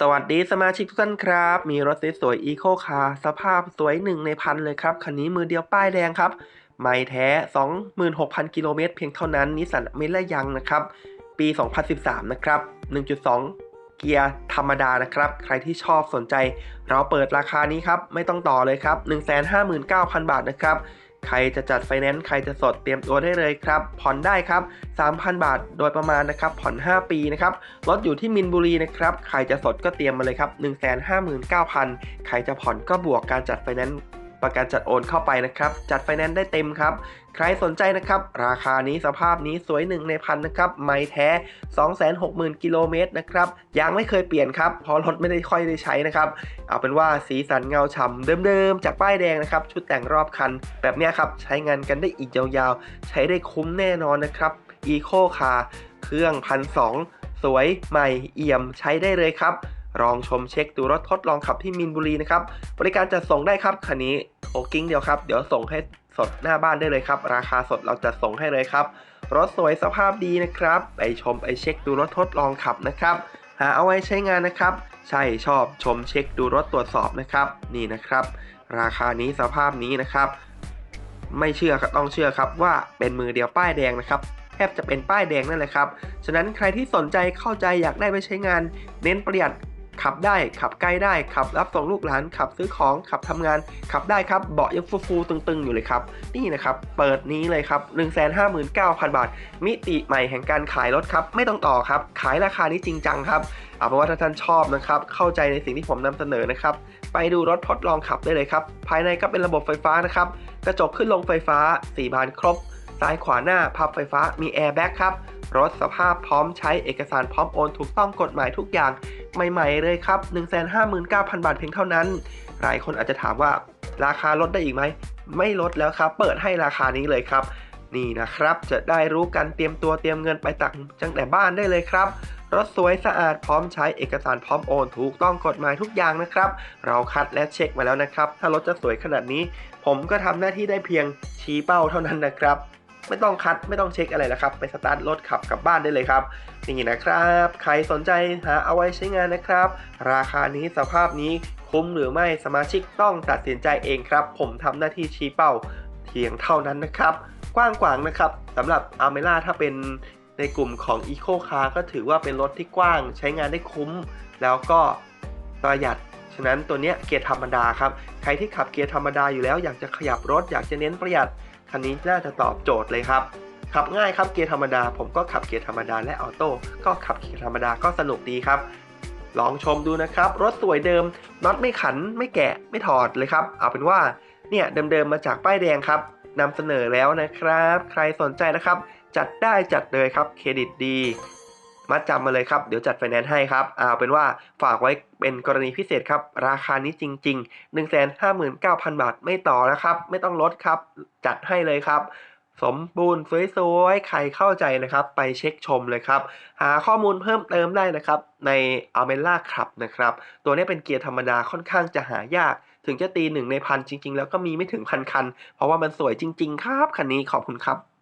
สวัสดีสมาชิกทุกท่านครับ มีรถสวยๆอีโคคาร์สภาพสวยหนึ่งในพันเลยครับ คันนี้มือเดียวป้ายแดงครับ ไม่แท้ 26,000 กิโลเมตรเพียงเท่านั้นนิสสันเมล่ายังนะครับ ปี 2013 นะครับ 1.2 เกียร์ธรรมดานะครับ ใครที่ชอบสนใจ เราเปิดราคานี้ครับ ไม่ต้องต่อเลยครับ 159,000 บาทนะครับ ใครจะจัดไฟแนนซ์ใครจะสดเตรียมตัวได้เลยครับ ผ่อนได้ครับ 3,000 บาทโดยประมาณนะครับ ผ่อน 5 ปีนะครับรถอยู่ที่มินบุรีนะครับ ใครจะสดก็เตรียมมาเลยครับ 159,000 ใครจะผ่อนก็บวกการจัดไฟแนนซ์ ประกันจัดโอนเข้าไปนะครับ จัดไฟแนนซ์ได้เต็มครับ ใครสนใจนะครับ ราคานี้สภาพนี้สวยหนึ่งในพันนะครับ ไม่แท้ 260,000 กิโลเมตรนะครับ ยางไม่เคยเปลี่ยนครับ เพราะรถไม่ได้ค่อยได้ใช้นะครับ เอาเป็นว่าสีสันเงาฉ่ำเดิมๆ จากป้ายแดงนะครับ ชุดแต่งรอบคัน แบบนี้ครับ ใช้งานกันได้อีกยาวๆ ใช้ได้คุ้มแน่นอนนะครับ Eco Car เครื่องพันสองสวยใหม่เอี่ยมใช้ได้เลยครับ ลองชมเช็คดูรถทดลองขับที่มินบุรีนะครับ บริการจัดส่งได้ครับคันนี้โทรกิ้งเดียวครับ เดี๋ยวส่งให้สดหน้าบ้านได้เลยครับ ราคาสดเราจะส่งให้เลยครับ รถสวยสภาพดีนะครับ ไปชมไปเช็คดูรถทดลองขับนะครับ หาเอาไว้ใช้งานนะครับ ใช่ชอบชมเช็คดูรถตรวจสอบนะครับ นี่นะครับ ราคานี้สภาพนี้นะครับ ไม่เชื่อครับต้องเชื่อครับว่าเป็นมือเดียวป้ายแดงนะครับแทบจะเป็นป้ายแดงนั่นแหละครับ ฉะนั้นใครที่สนใจเข้าใจอยากได้ไปใช้งาน เน้นประหยัด ขับได้ขับใกล้ได้ขับรับส่งลูกหลานขับซื้อของขับทำงาน ขับได้ครับเบาะยังฟูๆตึงๆ อยู่เลยครับ นี่นะครับ เปิดนี้เลยครับ 159,000 บาท มิติใหม่แห่งการขายรถครับ ไม่ต้องต่อครับ ขายราคานี้จริงจังครับเอาเป็นว่าถ้าท่านชอบนะครับ เข้าใจในสิ่งที่ผมนำเสนอนะครับ ไปดูรถทดลองขับได้เลยครับ ภายในก็เป็นระบบไฟฟ้านะครับ กระจกขึ้นลงไฟฟ้า 4 บานครบ ซ้ายขวาหน้าพับไฟฟ้า มีแอร์แบ็กครับ รถสภาพพร้อมใช้เอกสารพร้อมโอนถูกต้องกฎหมายทุกอย่าง ใหม่ๆเลยครับ 159,000 บาทเพียงเท่านั้น หลายคนอาจจะถามว่าราคาลดได้อีกไหม ไม่ลดแล้วครับ เปิดให้ราคานี้เลยครับ นี่นะครับ จะได้รู้กันเตรียมตัวเตรียมเงินไปตักจังแต่บ้านได้เลยครับ รถสวยสะอาดพร้อมใช้เอกสารพร้อมโอน ถูกต้องกฎหมายทุกอย่างนะครับ เราคัดและเช็คมาแล้วนะครับ ถ้ารถจะสวยขนาดนี้ ผมก็ทำหน้าที่ได้เพียงชี้เป้าเท่านั้นนะครับ ไม่ต้องคัดไม่ต้องเช็คอะไรแล้วครับ ไปสตาร์ทรถขับกลับบ้านได้เลยครับ นี่นะครับ ใครสนใจหาเอาไว้ใช้งานนะครับ ราคานี้สภาพนี้คุ้มหรือไม่สมาชิกต้องตัดสินใจเองครับ ผมทำหน้าที่ชี้เป้าเพียงเท่านั้นนะครับ กว้างขวางนะครับสำหรับอาเมล่าถ้าเป็นในกลุ่มของ Eco Car ก็ถือว่าเป็นรถที่กว้างใช้งานได้คุ้ม แล้วก็ ประหยัด ฉะนั้นตัวเนี้ยเกียร์ธรรมดาครับ ใครที่ขับเกียร์ธรรมดาอยู่แล้วอยากจะขยับรถอยากจะเน้นประหยัด คันนี้น่าจะตอบโจทย์เลยครับ ขับง่ายครับเกียร์ธรรมดา ผมก็ขับเกียร์ธรรมดาและออโต้ก็ขับเกียร์ธรรมดาก็สนุกดีครับ ลองชมดูนะครับ รถสวยเดิมน็อตไม่ขันไม่แกะไม่ถอดเลยครับ เอาเป็นว่าเนี่ยเดิมๆมาจากป้ายแดงครับนำเสนอแล้วนะครับ ใครสนใจนะครับ จัดได้จัดเลยครับเครดิตดี มาจำมาเลยครับ เดี๋ยวจัดไฟแนนซ์ให้ครับเอาเป็นว่าฝากไว้เป็นกรณีพิเศษครับ ราคานี้จริง ๆ 159,000 บาทไม่ต่อนะครับ ไม่ต้องลดครับ จัดให้เลยครับ สมบูรณ์สวยๆ ใครเข้าใจนะครับ ไปเช็คชมเลยครับ หาข้อมูลเพิ่มเติมได้นะครับ ใน a m e l a Club นะครับ ตัวนี้เป็นเกียร์ธรรมดาค่อนข้างจะหายากถึงจะตีหนึ่งในพันจริง ๆ แล้วก็มีไม่ถึงพันคัน เพราะว่ามันสวยจริง ๆ ครับ คันนี้ขอบคุณครับ